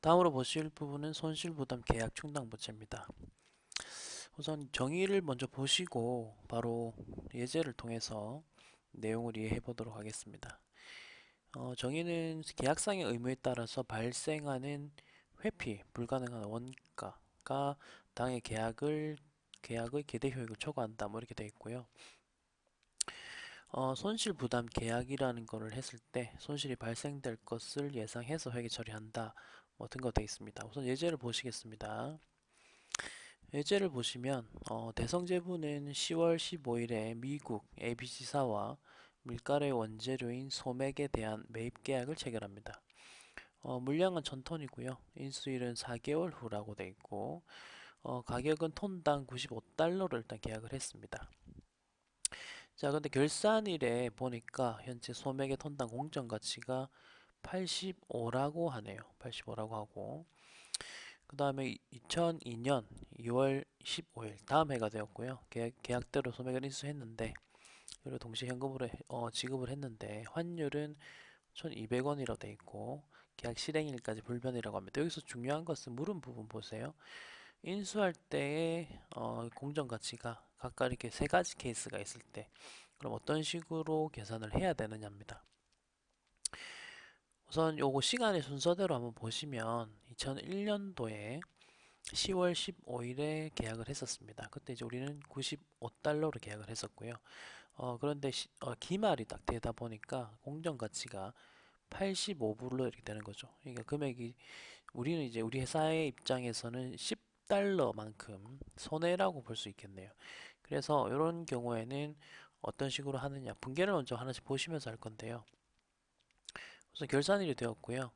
다음으로 보실 부분은 손실부담 계약 충당부채입니다. 우선 정의를 먼저 보시고 바로 예제를 통해서 내용을 이해해 보도록 하겠습니다. 어, 정의는 계약상의 의무에 따라서 발생하는 회피 불가능한 원가가 당해 계약을 계약의 계대 효익을 초과한다 뭐 이렇게 되어 있고요. 어, 손실 부담 계약이라는 거를 했을 때 손실이 발생될 것을 예상해서 회계 처리한다 뭐 등거 되어 있습니다. 우선 예제를 보시겠습니다. 예제를 보시면 어, 대성제부는 10월 15일에 미국 ABC사와 밀가루의 원재료인 소맥에 대한 매입 계약을 체결합니다. 어, 물량은 1000톤이고요. 인수일은 4개월 후라고 되어 있고 어, 가격은 톤당 95달러로 일단 계약을 했습니다. 자, 근데 결산일에 보니까 현재 소맥의 톤당 공정 가치가 85라고 하네요. 85라고 하고 그 다음에 2002년 2월 15일 다음 해가 되었고요. 계약, 계약대로 소맥을 인수했는데 그리고 동시에 현금으로 해- 어, 지급을 했는데 환율은 1200원이라고 되어 있고 계약 실행일까지 불변이라고 합니다. 여기서 중요한 것은 물은 부분 보세요. 인수할 때의 어, 공정가치가 각각 이렇게 세 가지 케이스가 있을 때 그럼 어떤 식으로 계산을 해야 되느냐입니다. 우선 요거 시간의 순서대로 한번 보시면 2001년도에 10월 15일에 계약을 했었습니다. 그때 이제 우리는 95달러로 계약을 했었고요. 어, 그런데 시, 어, 기말이 딱 되다 보니까 공정 가치가 85불로 이렇게 되는 거죠. 그러니까 금액이 우리는 이제 우리 회사의 입장에서는 10달러만큼 손해라고 볼 수 있겠네요. 그래서 이런 경우에는 어떤 식으로 하느냐 분계를 먼저 하나씩 보시면서 할 건데요. 우선 결산일이 되었고요.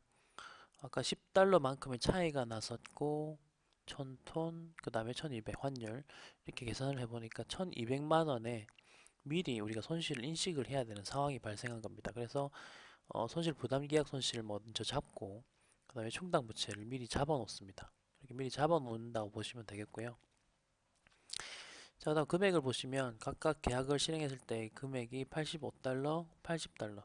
아까 10달러만큼의 차이가 났었고 1000톤 그 다음에 1200 환율 이렇게 계산을 해보니까 1200만 원에 미리 우리가 손실을 인식을 해야 되는 상황이 발생한 겁니다. 그래서 어, 손실 부담 계약 손실을 먼저 잡고 그 다음에 충당 부채를 미리 잡아 놓습니다. 이렇게 미리 잡아 놓는다고 보시면 되겠고요. 자, 그다음 금액을 보시면 각각 계약을 실행했을 때 금액이 85달러, 80달러,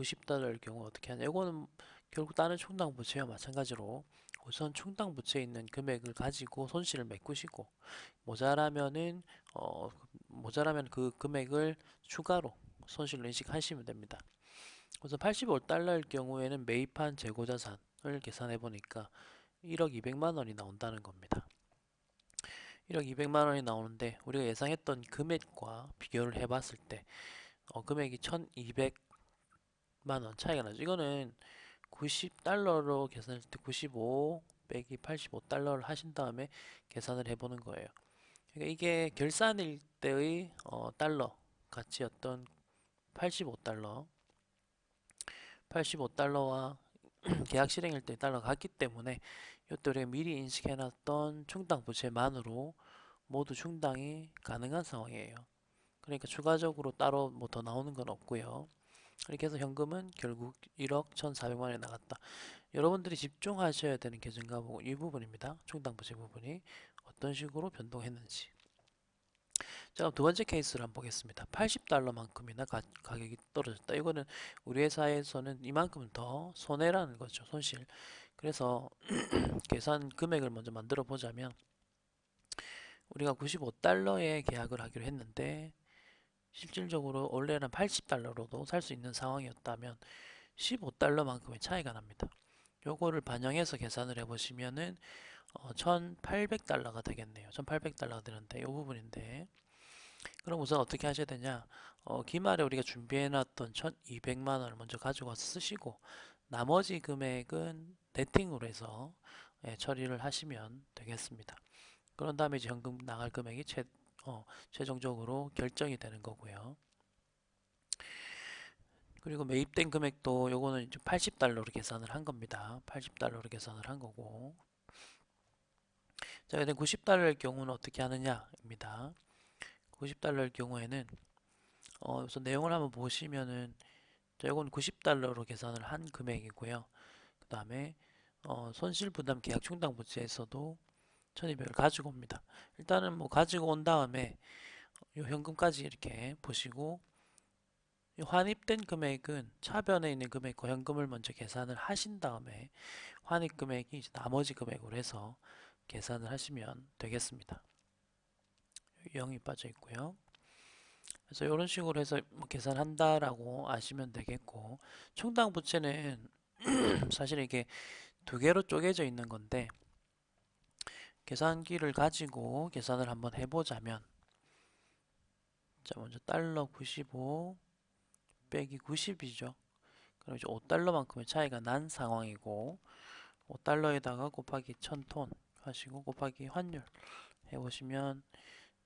90달러일 경우 어떻게 하냐? 이거는 결국 다른 충당 부채와 마찬가지로 우선 충당 부채에 있는 금액을 가지고 손실을 메꾸시고 모자라면은 어 모자라면 그 금액을 추가로 손실로 인식하시면 됩니다. 우선 85달러일 경우에는 매입한 재고 자산을 계산해 보니까 1억 200만 원이 나온다는 겁니다. 1억 200만 원이 나오는데 우리가 예상했던 금액과 비교를 해봤을 때 어, 금액이 1200 만 원 차이가 나죠. 이거는 90달러로 계산했을 때 95 빼기 85달러를 하신 다음에 계산을 해보는 거예요. 그러니까 이게 결산일 때의 어, 달러 가치였던 85달러 85달러와 계약 실행일 때 달러가 같기 때문에 이때 우리가 미리 인식해놨던 충당 부채만으로 모두 충당이 가능한 상황이에요. 그러니까 추가적으로 따로 뭐 더 나오는 건 없고요. 이렇게 해서 현금은 결국 1억 1,400만 원이 나갔다. 여러분들이 집중하셔야 되는 계정과 이 부분입니다. 충당 부채 부분이 어떤 식으로 변동했는지. 자, 그럼 두 번째 케이스를 한번 보겠습니다. 80달러만큼이나 가, 가격이 떨어졌다. 이거는 우리 회사에서는 이만큼은 더 손해라는 거죠. 손실. 그래서 계산 금액을 먼저 만들어 보자면 우리가 95달러에 계약을 하기로 했는데 실질적으로 원래는 80달러로도 살 수 있는 상황이었다면 15달러만큼의 차이가 납니다. 요거를 반영해서 계산을 해보시면은 어, 1800달러가 되겠네요. 1800달러가 되는데 이 부분인데 그럼 우선 어떻게 하셔야 되냐 어, 기말에 우리가 준비해놨던 1200만 원을 먼저 가지고 와서 쓰시고 나머지 금액은 네팅으로 해서 예, 처리를 하시면 되겠습니다. 그런 다음에 현금 나갈 금액이 최, 어, 최종적으로 결정이 되는 거고요. 그리고 매입된 금액도 요거는 이제 80달러로 계산을 한 겁니다. 80달러로 계산을 한 거고. 자, 근데 90달러일 경우는 어떻게 하느냐입니다. 90달러일 경우에는 어, 우선 내용을 한번 보시면은 자, 요건 90달러로 계산을 한 금액이고요. 그 다음에 어, 손실부담 계약 충당 부채에서도 1200을 가지고 옵니다. 일단은 뭐 가지고 온 다음에 요 현금까지 이렇게 보시고 이 환입된 금액은 차변에 있는 금액과 현금을 먼저 계산을 하신 다음에 환입 금액이 나머지 금액으로 해서 계산을 하시면 되겠습니다. 0이 빠져 있고요. 그래서 이런 식으로 해서 뭐 계산한다라고 아시면 되겠고 충당 부채는 사실 이게 두 개로 쪼개져 있는 건데 계산기를 가지고 계산을 한번 해보자면 자 먼저 달러 95 빼기 90이죠. 그럼 이제 5달러만큼의 차이가 난 상황이고 5달러에다가 곱하기 1000톤 하시고 곱하기 환율 해보시면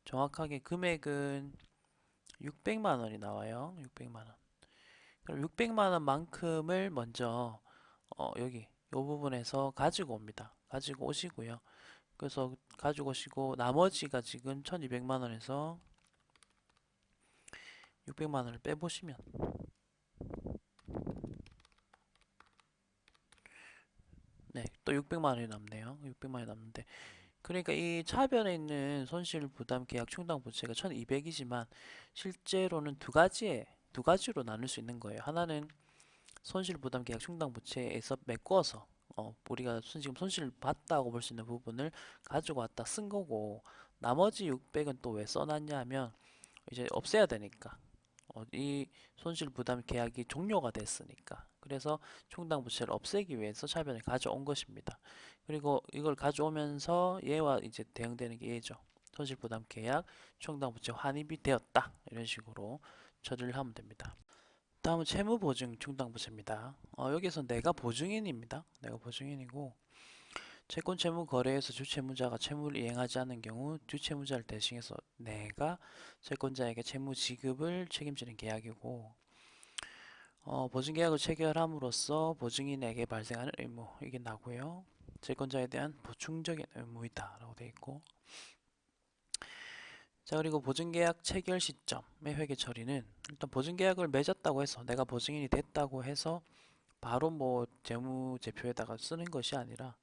정확하게 금액은 600만 원이 나와요. 600만 원. 그럼 600만 원만큼을 먼저 어, 여기 이 부분에서 가지고 옵니다. 가지고 오시고요. 그래서 가지고 오시고 나머지가 지금 1200만 원에서 600만 원을 빼보시면 네, 또 600만 원이 남네요. 600만 원이 남는데 그러니까 이 차변에 있는 손실 부담 계약 충당 부채가 1200이지만 실제로는 두 가지에 두 가지로 나눌 수 있는 거예요. 하나는 손실 부담 계약 충당 부채에서 메꿔서 어, 우리가 손- 지금 손실 봤다고 볼 수 있는 부분을 가지고 왔다 쓴 거고 나머지 600은 또 왜 써놨냐 하면 이제 없애야 되니까 어, 이 손실 부담 계약이 종료가 됐으니까 그래서 충당 부채를 없애기 위해서 차변을 가져온 것입니다. 그리고 이걸 가져오면서 얘와 이제 대응되는 게 얘죠. 손실 부담 계약 충당 부채 환입이 되었다. 이런 식으로 처리를 하면 됩니다. 다음은 채무 보증 충당 부채입니다. 어, 여기서 내가 보증인입니다. 내가 보증인이고 채권 채무 거래에서 주채무자가 채무를 이행하지 않는 경우 주채무자를 대신해서 내가 채권자에게 채무 지급을 책임지는 계약이고 어, 보증 계약을 체결함으로써 보증인에게 발생하는 의무 이게 나고요. 채권자에 대한 보충적인 의무이다 라고 되어 있고 자 그리고 보증계약 체결 시점의 회계 처리는 일단 보증계약을 맺었다고 해서 내가 보증인이 됐다고 해서 바로 뭐 재무제표에다가 쓰는 것이 아니라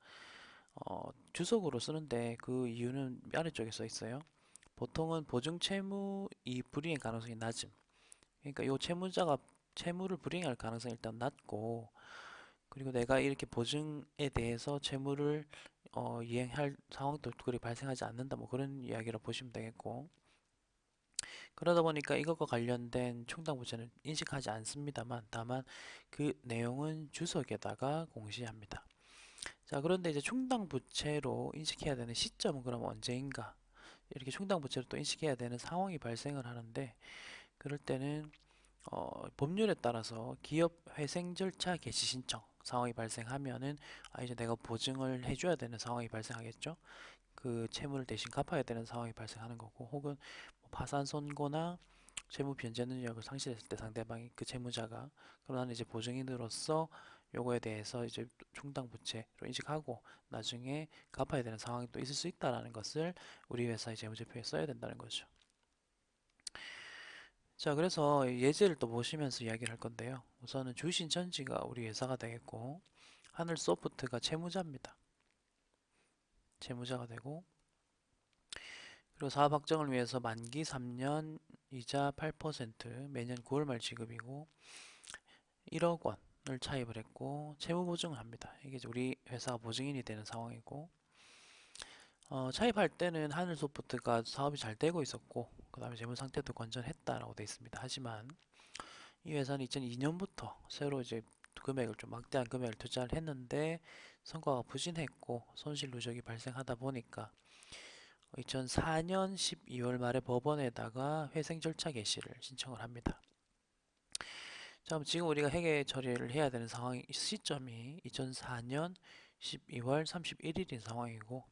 어, 주석으로 쓰는데 그 이유는 아래쪽에 써 있어요. 보통은 보증 채무 이 불이행 가능성이 낮음. 그러니까 요 채무자가 채무를 불이행할 가능성이 일단 낮고 그리고 내가 이렇게 보증에 대해서 채무를 어, 이행할 상황도 그리 발생하지 않는다. 뭐 그런 이야기로 보시면 되겠고. 그러다 보니까 이것과 관련된 충당 부채는 인식하지 않습니다만 다만 그 내용은 주석에다가 공시합니다. 자 그런데 이제 충당 부채로 인식해야 되는 시점은 그럼 언제인가? 이렇게 충당 부채로 또 인식해야 되는 상황이 발생을 하는데 그럴 때는 어, 법률에 따라서 기업 회생 절차 개시 신청 상황이 발생하면은 아 이제 내가 보증을 해줘야 되는 상황이 발생하겠죠. 그 채무를 대신 갚아야 되는 상황이 발생하는 거고 혹은 뭐 파산 선고나 채무 변제 능력을 상실했을 때 상대방이 그 채무자가 그럼 나는 이제 보증인으로서 요거에 대해서 이제 충당 부채로 인식하고 나중에 갚아야 되는 상황이 또 있을 수 있다라는 것을 우리 회사의 재무제표에 써야 된다는 거죠. 자, 그래서 예제를 또 보시면서 이야기를 할 건데요. 우선은 주신전지가 우리 회사가 되겠고, 하늘 소프트가 채무자입니다. 채무자가 되고, 그리고 사업 확정을 위해서 만기 3년 이자 8% 매년 9월 말 지급이고, 1억 원을 차입을 했고, 채무 보증을 합니다. 이게 우리 회사가 보증인이 되는 상황이고, 어, 차입할 때는 하늘소프트가 사업이 잘 되고 있었고 그 다음에 재무 상태도 건전했다라고 되어 있습니다. 하지만 이 회사는 2002년부터 새로 이제 금액을 좀 막대한 금액을 투자를 했는데 성과가 부진했고 손실 누적이 발생하다 보니까 2004년 12월 말에 법원에다가 회생 절차 개시를 신청을 합니다. 자, 지금 우리가 회계 처리를 해야 되는 상황 시점이 2004년 12월 31일인 상황이고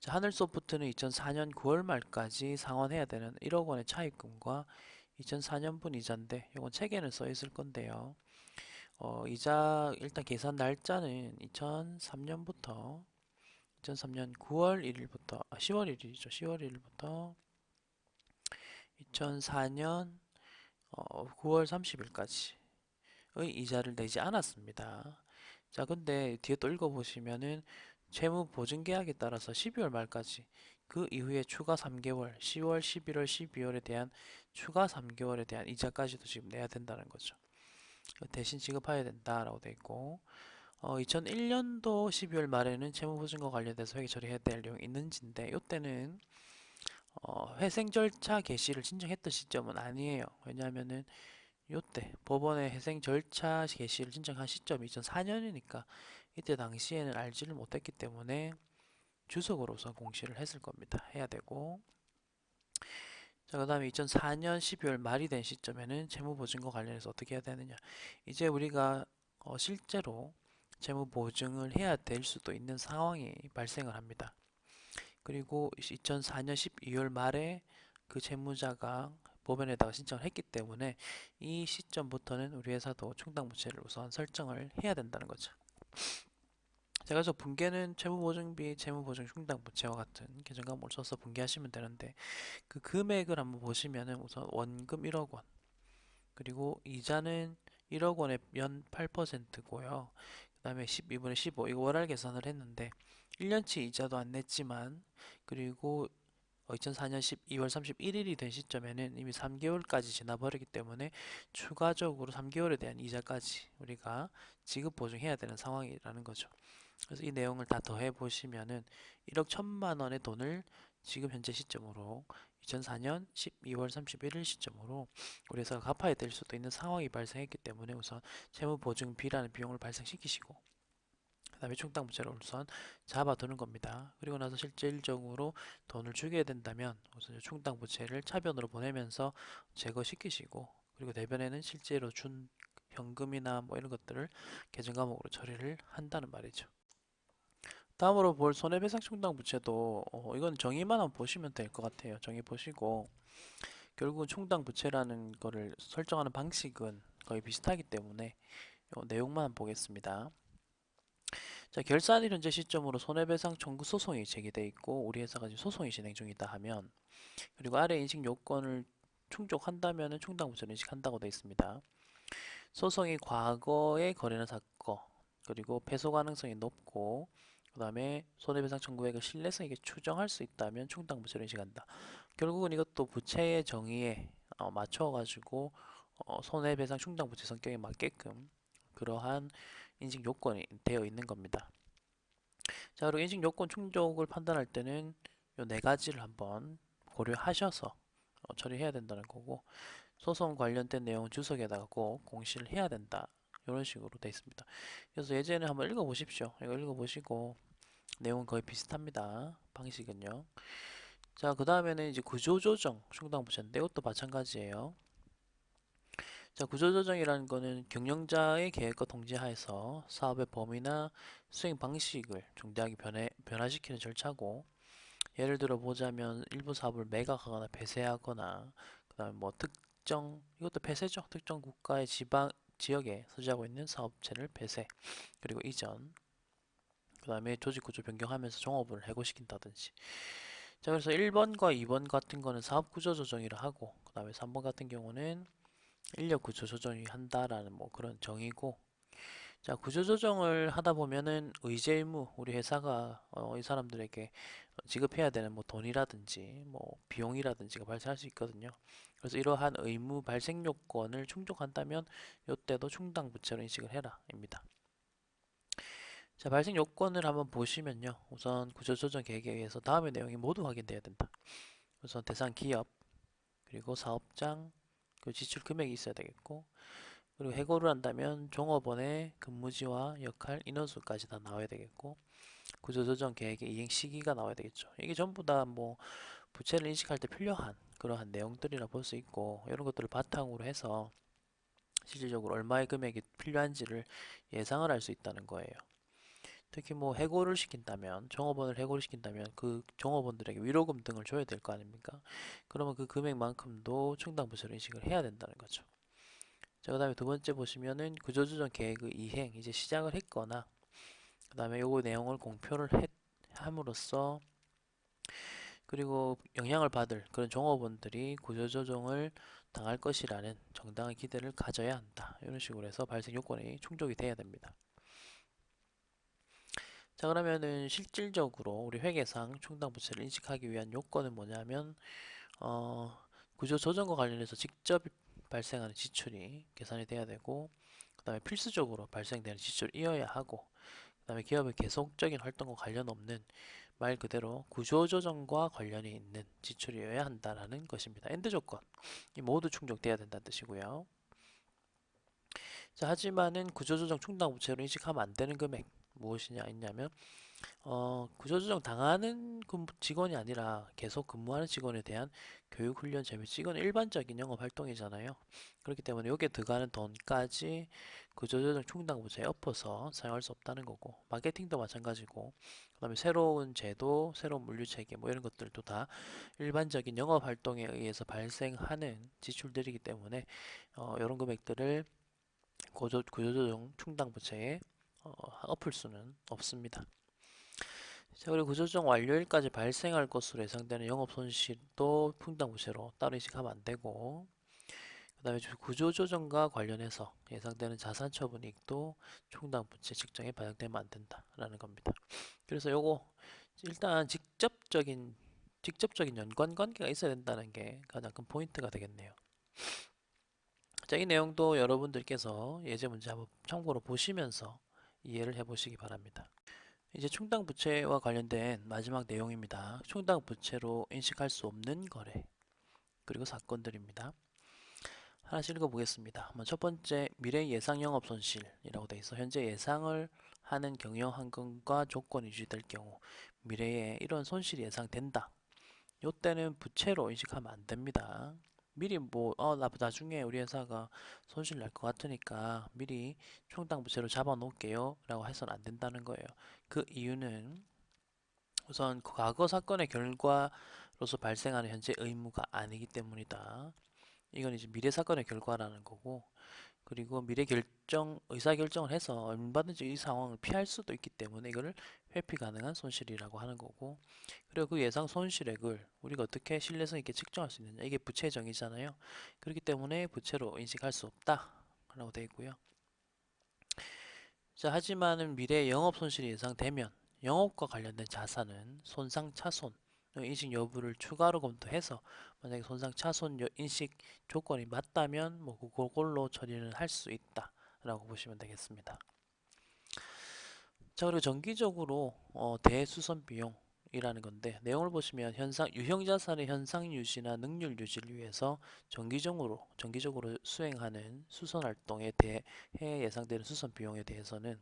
자, 하늘소프트는 2004년 9월 말까지 상환해야 되는 1억 원의 차입금과 2004년분 이자인데 이건 책에는 써 있을 건데요. 어, 이자 일단 계산 날짜는 2003년부터 2003년 9월 1일부터 아, 10월 1일이죠. 10월 1일부터 2004년 어, 9월 30일까지의 이자를 내지 않았습니다. 자, 근데 뒤에 또 읽어보시면은 채무 보증 계약에 따라서 12월 말까지 그 이후에 추가 3개월, 10월, 11월, 12월에 대한 추가 3개월에 대한 이자까지도 지금 내야 된다는 거죠. 대신 지급해야 된다라고 돼 있고 어, 2001년도 12월 말에는 채무 보증과 관련돼서 회계 처리해야 될 내용이 있는지인데 이때는 어, 회생 절차 개시를 신청했던 시점은 아니에요. 왜냐하면은 요때 법원의 회생 절차 개시를 신청한 시점이 2004년이니까 이때 당시에는 알지를 못했기 때문에 주석으로서 공시를 했을 겁니다. 해야 되고 자, 그 다음에 2004년 12월 말이 된 시점에는 채무보증과 관련해서 어떻게 해야 되느냐 이제 우리가 어, 실제로 채무보증을 해야 될 수도 있는 상황이 발생을 합니다. 그리고 2004년 12월 말에 그 채무자가 법원에다가 신청을 했기 때문에 이 시점부터는 우리 회사도 충당부채를 우선 설정을 해야 된다는 거죠. 자, 그래서 분계는 채무보증비, 채무보증 충당 부채와 같은 계정 과목을 써서 분계하시면 되는데 그 금액을 한번 보시면은 우선 원금 1억 원 그리고 이자는 1억 원에 연 8%고요. 그 다음에 12분의 15 이거 월할 계산을 했는데 1년치 이자도 안 냈지만 그리고 2004년 12월 31일이 된 시점에는 이미 3개월까지 지나버리기 때문에 추가적으로 3개월에 대한 이자까지 우리가 지급 보증해야 되는 상황이라는 거죠. 그래서 이 내용을 다 더해 보시면은 1억 1천만 원의 돈을 지금 현재 시점으로 2004년 12월 31일 시점으로 우리 회사가 갚아야 될 수도 있는 상황이 발생했기 때문에 우선 채무보증비라는 비용을 발생시키시고 그 다음에 충당부채를 우선 잡아두는 겁니다. 그리고 나서 실질적으로 돈을 주게 된다면 우선 충당부채를 차변으로 보내면서 제거시키시고 그리고 대변에는 실제로 준 현금이나 뭐 이런 것들을 계정 과목으로 처리를 한다는 말이죠. 다음으로 볼 손해배상 충당 부채도 어, 이건 정의만 한번 보시면 될 것 같아요. 정의 보시고 결국은 충당 부채라는 거를 설정하는 방식은 거의 비슷하기 때문에 요 내용만 보겠습니다. 자, 결산일 현재 시점으로 손해배상 청구 소송이 제기돼 있고 우리 회사가 지금 소송이 진행 중이다 하면 그리고 아래 인식 요건을 충족한다면은 충당 부채를 인식한다고 되어 있습니다. 소송이 과거에 거래는 사건 그리고 패소 가능성이 높고 그 다음에 손해배상 청구액을 신뢰성 있게 추정할 수 있다면 충당 부채를 인식한다. 결국은 이것도 부채의 정의에 어, 맞춰가지고 어, 손해배상 충당 부채 성격에 맞게끔 그러한 인식 요건이 되어 있는 겁니다. 자, 그리고 인식 요건 충족을 판단할 때는 요 네 가지를 한번 고려하셔서 어, 처리해야 된다는 거고 소송 관련된 내용 주석에다가 꼭 공시를 해야 된다. 이런 식으로 되어 있습니다. 그래서 예제는 한번 읽어보십시오. 이거 읽어보시고 내용은 거의 비슷합니다. 방식은요. 자, 그 다음에는 이제 구조조정 충당부채인데 이것도 마찬가지예요. 자, 구조조정이라는 거는 경영자의 계획과 통제하에서 사업의 범위나 수행 방식을 중대하게 변해, 변화시키는 절차고 예를 들어 보자면 일부 사업을 매각하거나 폐쇄하거나 그 다음에 뭐 특정 이것도 폐쇄죠. 특정 국가의 지방 지역에 소지하고 있는 사업체를 폐쇄 그리고 이전 그 다음에 조직 구조 변경하면서 종업을 해고시킨다든지. 자 그래서 1번과 2번 같은 거는 사업 구조 조정이라 하고 그 다음에 3번 같은 경우는 인력 구조 조정이 한다라는 뭐 그런 정의고 자 구조 조정을 하다 보면은 의제 의무 우리 회사가 어, 이 사람들에게 지급해야 되는 뭐 돈이라든지 뭐 비용이라든지가 발생할 수 있거든요 그래서 이러한 의무 발생 요건을 충족한다면 이때도 충당 부채로 인식을 해라 입니다 자, 발생 요건을 한번 보시면요. 우선 구조조정 계획에 의해서 다음의 내용이 모두 확인돼야 된다. 우선 대상 기업, 그리고 사업장, 그 지출 금액이 있어야 되겠고, 그리고 해고를 한다면 종업원의 근무지와 역할, 인원수까지 다 나와야 되겠고, 구조조정 계획의 이행 시기가 나와야 되겠죠. 이게 전부 다 뭐 부채를 인식할 때 필요한 그러한 내용들이라 볼 수 있고, 이런 것들을 바탕으로 해서 실질적으로 얼마의 금액이 필요한지를 예상을 할 수 있다는 거예요. 특히 뭐 해고를 시킨다면 종업원을 해고를 시킨다면 그 종업원들에게 위로금 등을 줘야 될 거 아닙니까? 그러면 그 금액만큼도 충당 부채로 인식을 해야 된다는 거죠. 자, 그 다음에 두 번째 보시면은 구조조정 계획의 이행 이제 시작을 했거나 그 다음에 요거 내용을 공표를 했, 함으로써 그리고 영향을 받을 그런 종업원들이 구조조정을 당할 것이라는 정당한 기대를 가져야 한다. 이런 식으로 해서 발생 요건이 충족이 돼야 됩니다. 자, 그러면은 실질적으로 우리 회계상 충당 부채를 인식하기 위한 요건은 뭐냐면 어, 구조 조정과 관련해서 직접 발생하는 지출이 계산이 돼야 되고 그 다음에 필수적으로 발생되는 지출이어야 하고 그 다음에 기업의 계속적인 활동과 관련 없는 말 그대로 구조조정과 관련이 있는 지출이어야 한다라는 것입니다. 엔드 조건 이 모두 충족돼야 된다는 뜻이고요. 자, 하지만은 구조조정 충당 부채로 인식하면 안 되는 금액 무엇이냐 있냐면 어, 구조조정 당하는 근- 직원이 아니라 계속 근무하는 직원에 대한 교육 훈련 재배 직원 일반적인 영업 활동이잖아요. 그렇기 때문에 여기에 들어가는 돈까지 구조조정 충당 부채에 엎어서 사용할 수 없다는 거고 마케팅도 마찬가지고 그다음에 새로운 제도, 새로운 물류 체계 뭐 이런 것들도 다 일반적인 영업 활동에 의해서 발생하는 지출들이기 때문에 어, 이런 금액들을 구조, 구조조정 충당 부채에 어, 엎을 수는 없습니다. 자, 그리고 구조조정 완료일까지 발생할 것으로 예상되는 영업 손실도 충당 부채로 따로 인식하면 안 되고 그 다음에 구조조정과 관련해서 예상되는 자산 처분 이익도 충당 부채 측정에 반영되면 안 된다 라는 겁니다. 그래서 요거 일단 직접적인 직접적인 연관 관계가 있어야 된다는 게 가장 큰 포인트가 되겠네요. 자, 이 내용도 여러분들께서 예제 문제 한번 참고로 보시면서 이해를 해보시기 바랍니다. 이제 충당 부채와 관련된 마지막 내용입니다. 충당 부채로 인식할 수 없는 거래 그리고 사건들입니다. 하나씩 읽어보겠습니다. 첫 번째 미래 예상 영업 손실이라고 되어 있어 현재 예상을 하는 경영 환경과 조건이 유지될 경우 미래에 이런 손실이 예상된다. 요때는 부채로 인식하면 안 됩니다. 미리 뭐, 어, 나 나중에 우리 회사가 손실 날 것 같으니까 미리 충당 부채로 잡아 놓을게요. 라고 해서는 안 된다는 거예요. 그 이유는 우선 그 과거 사건의 결과로서 발생하는 현재 의무가 아니기 때문이다. 이건 이제 미래 사건의 결과라는 거고, 그리고 미래 결정, 의사 결정을 해서 얼마든지 이 상황을 피할 수도 있기 때문에 이거를 회피 가능한 손실이라고 하는 거고, 그리고 그 예상 손실액을 우리가 어떻게 신뢰성 있게 측정할 수 있느냐. 이게 부채 정의잖아요. 그렇기 때문에 부채로 인식할 수 없다. 라고 되어 있고요. 자, 하지만은 미래 영업 손실이 예상되면 영업과 관련된 자산은 손상 차손 인식 여부를 추가로 검토해서 만약에 손상 차손 인식 조건이 맞다면 뭐 그걸로 처리를 할 수 있다 라고 보시면 되겠습니다. 자, 그리고 정기적으로 어, 대수선 비용이라는 건데 내용을 보시면 현상 유형 자산의 현상 유지나 능률 유지를 위해서 정기적으로 정기적으로 수행하는 수선 활동에 대해 예상되는 수선 비용에 대해서는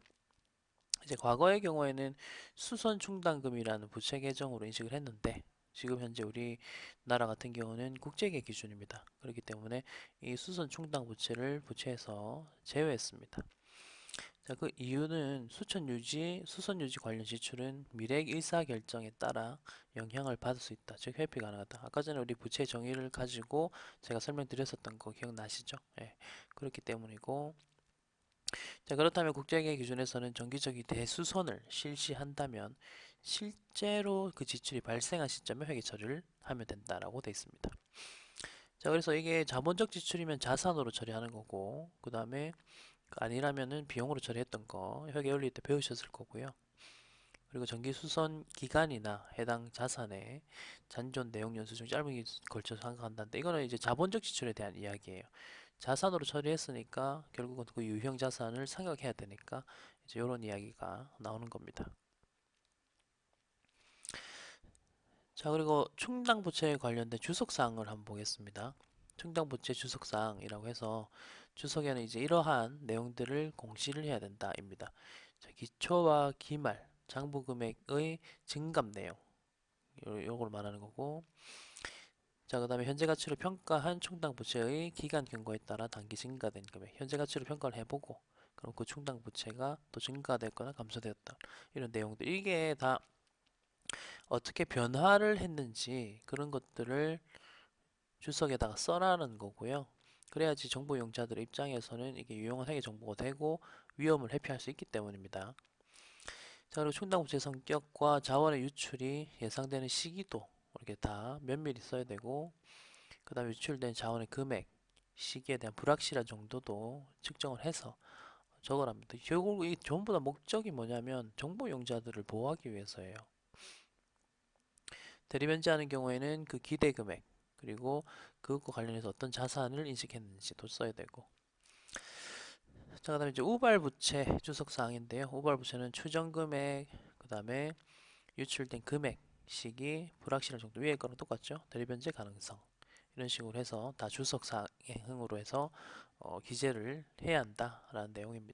이제 과거의 경우에는 수선 충당금이라는 부채 계정으로 인식을 했는데 지금 현재 우리나라 같은 경우는 국제계 기준입니다. 그렇기 때문에 이 수선 충당 부채를 부채에서 제외했습니다. 자, 그 이유는 수천 유지, 수선 유지 관련 지출은 미래 의사 결정에 따라 영향을 받을 수 있다. 즉 회피 가능하다. 아까 전에 우리 부채 정의를 가지고 제가 설명드렸었던 거 기억나시죠? 예. 그렇기 때문이고 자, 그렇다면 국제계 기준에서는 정기적인 대수선을 실시한다면 실제로 그 지출이 발생한 시점에 회계 처리를 하면 된다라고 되어 있습니다. 자, 그래서 이게 자본적 지출이면 자산으로 처리하는 거고, 그 다음에 아니라면은 비용으로 처리했던 거 회계 열릴 때 배우셨을 거고요. 그리고 정기 수선 기간이나 해당 자산의 잔존 내용 연수 중 짧은 기 걸쳐서 한다는데 이거는 이제 자본적 지출에 대한 이야기예요. 자산으로 처리했으니까 결국은 그 유형 자산을 상각해야 되니까 이제 이런 이야기가 나오는 겁니다. 자 그리고 충당부채에 관련된 주석사항을 한번 보겠습니다. 충당부채 주석사항이라고 해서 주석에는 이제 이러한 내용들을 공시를 해야 된다입니다. 자, 기초와 기말 장부 금액의 증감 내용 요, 요걸 말하는 거고 자, 그 다음에 현재 가치로 평가한 충당 부채의 기간 경과에 따라 단기 증가된 금액 현재 가치로 평가를 해보고 그럼 그 충당 부채가 또 증가됐거나 감소되었다. 이런 내용들. 이게 다 어떻게 변화를 했는지 그런 것들을 주석에다가 써라는 거고요 그래야지 정보 이용자들 입장에서는 이게 유용한 회계 정보가 되고 위험을 회피할 수 있기 때문입니다 자 그리고 충당 부채 성격과 자원의 유출이 예상되는 시기도 이렇게 다 면밀히 써야 되고 그 다음에 유출된 자원의 금액, 시기에 대한 불확실한 정도도 측정을 해서 적어랍니다. 결국 이 전부 다 목적이 뭐냐면 정보 용자들을 보호하기 위해서예요. 대리 변제하는 경우에는 그 기대 금액 그리고 그것과 관련해서 어떤 자산을 인식했는지도 써야 되고 자 그 다음에 이제 우발 부채 주석 사항인데요. 우발 부채는 추정 금액 그 다음에 유출된 금액 시기 불확실한 정도 위에 거랑 똑같죠. 대리 변제 가능성 이런 식으로 해서 다 주석 사항으로 해서 어, 기재를 해야 한다라는 내용입니다.